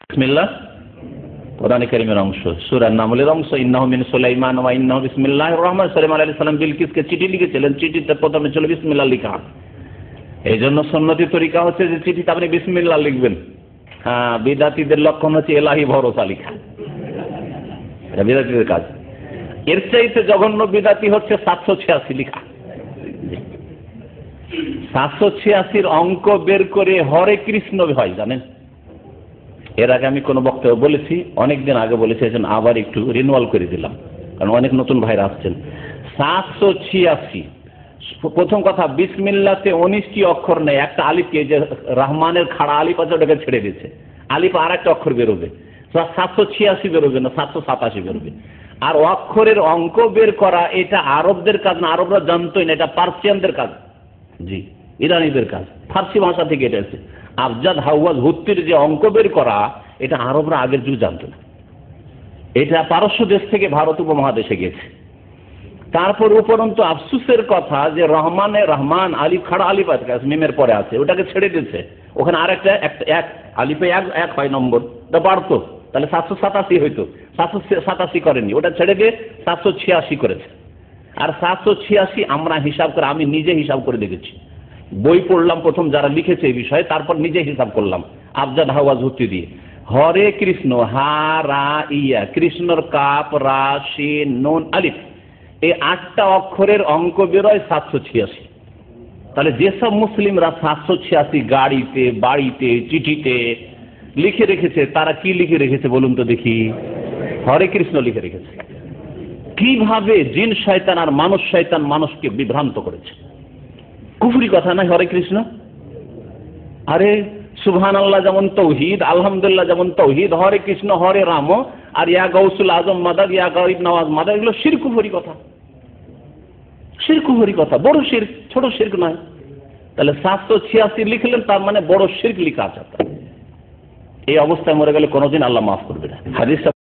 বিসমিল্লাহ। কোরআনে কারিমের অংশ। সুরার নামলের অংশ ইন্নাহমিন সুলাইমান ওয়া ইন্নাহু বিসমিল্লাহির রহমান। সুলাইমান আলাইহিস সালাম বিলকিসকে চিঠি লিখেছিলেন। চিঠিতে প্রথমে ছিল বিসমিল্লাহ লেখা। এই জন্য সন্নতি তরিকা হচ্ছে যে চিঠিতে আপনি বিসমিল্লাহ লিখবেন। হ্যাঁ বিদাতিদের লক্ষণ হচ্ছে এলাহি ভরসা লিখা। এটা বিদাতিদের কাজ। এর চাইতে জঘন্য বিদাতি হচ্ছে সাতশো ছিয়াশি লিখা। সাতশো ছিয়াশির অঙ্ক বের করে হরে কৃষ্ণ হয়, জানেন? এর আগে আমি কোনো বক্তব্য বলেছি, অনেকদিন আগে বলেছি জন্য আবার একটু রিনুয়াল করে দিলাম, কারণ অনেক নতুন ভাইরা আসছেন। সাতশো ছিয়াশি। প্রথম কথা, বিসমিল্লাতে উনিশটি অক্ষর নেই, একটা আলিফকে যে রহমানের খাড়া আলিফ আছে, ওটাকে ছেড়ে দিয়েছে। আলিফ আর একটা অক্ষর বেরোবে। সাতশো ছিয়াশি বেরোবে না, সাতশো সাতাশি বেরোবে। আর অক্ষরের অঙ্ক বের করা, এটা আরবদের কাজ না, আরবরা জানতোই না, এটা পার্সিয়ানদের কাজ। জি, ইরানিদের কাজ। ফার্সি ভাষা থেকে এটা এসেছে। আফজাদ হাওয়াজ হুত্তির যে অঙ্ক বের করা, এটা আরবরা আগের যুগ জানত না। এটা পারস্য দেশ থেকে ভারত উপমহাদেশে গেছে। তারপর উপরন্তু আফসুসের কথা যে রহমানে রহমান, আলিফ খাড়া আলিফ আছে মিমের পরে আছে, ওটাকে ছেড়ে দিয়েছে। ওখানে আর একটা, এক, আলিফে এক এক হয় নম্বর তা বাড়তো। তাহলে সাতশো সাতাশি হইতো। সাতশো সাতাশি করেনি, ওটা ছেড়ে দিয়ে সাতশো ছিয়াশি করেছে। আর সাতশো ছিয়াশি আমরা হিসাব করে, আমি নিজে হিসাব করে দেখেছি। বই পড়লাম প্রথম যারা লিখেছে এই বিষয়ে, তারপর নিজে হিসাব করলাম। আফজাদ হাওয়াজ ভর্তি দিয়ে। হরে কৃষ্ণ, হা, রা, ইয়া, কৃষ্ণর কাপ, রা সে নুন, আলিফ। এই আটটা অক্ষরের অঙ্ক বেরোয় সাতশো ছিয়াশি। তাহলে যেসব মুসলিমরা সাতশো ছিয়াশি গাড়িতে, বাড়িতে, চিঠিতে লিখে রেখেছে, তারা কি লিখে রেখেছে বলুন তো দেখি? হরে কৃষ্ণ লিখে রেখেছে। কীভাবে জিন শয়তান আর মানুষ শয়তান মানুষকে বিভ্রান্ত করেছে? কুফুরি কথা নাই হরে কৃষ্ণ? আরে সুবহান আল্লাহ যেমন তৌহিদ আলহামদুল্লাহ যেমন তৌহিদ, হরে কৃষ্ণ, হরে রাম, আর ইয়া গৌসুল আজম মাদার, ইয়া গরিব নওয়াজ মাদার, এগুলো শিরকুফরি কথা। শিরকুফরি কথা, বড় শির, ছোট শির্ক নয়। তাহলে সাতশো ছিয়াশি লিখলেন, তার মানে বড় শির্ক লিখা আছে। এই অবস্থায় মরে গেলে কোনোদিন আল্লাহ মাফ করবে না। হাদিস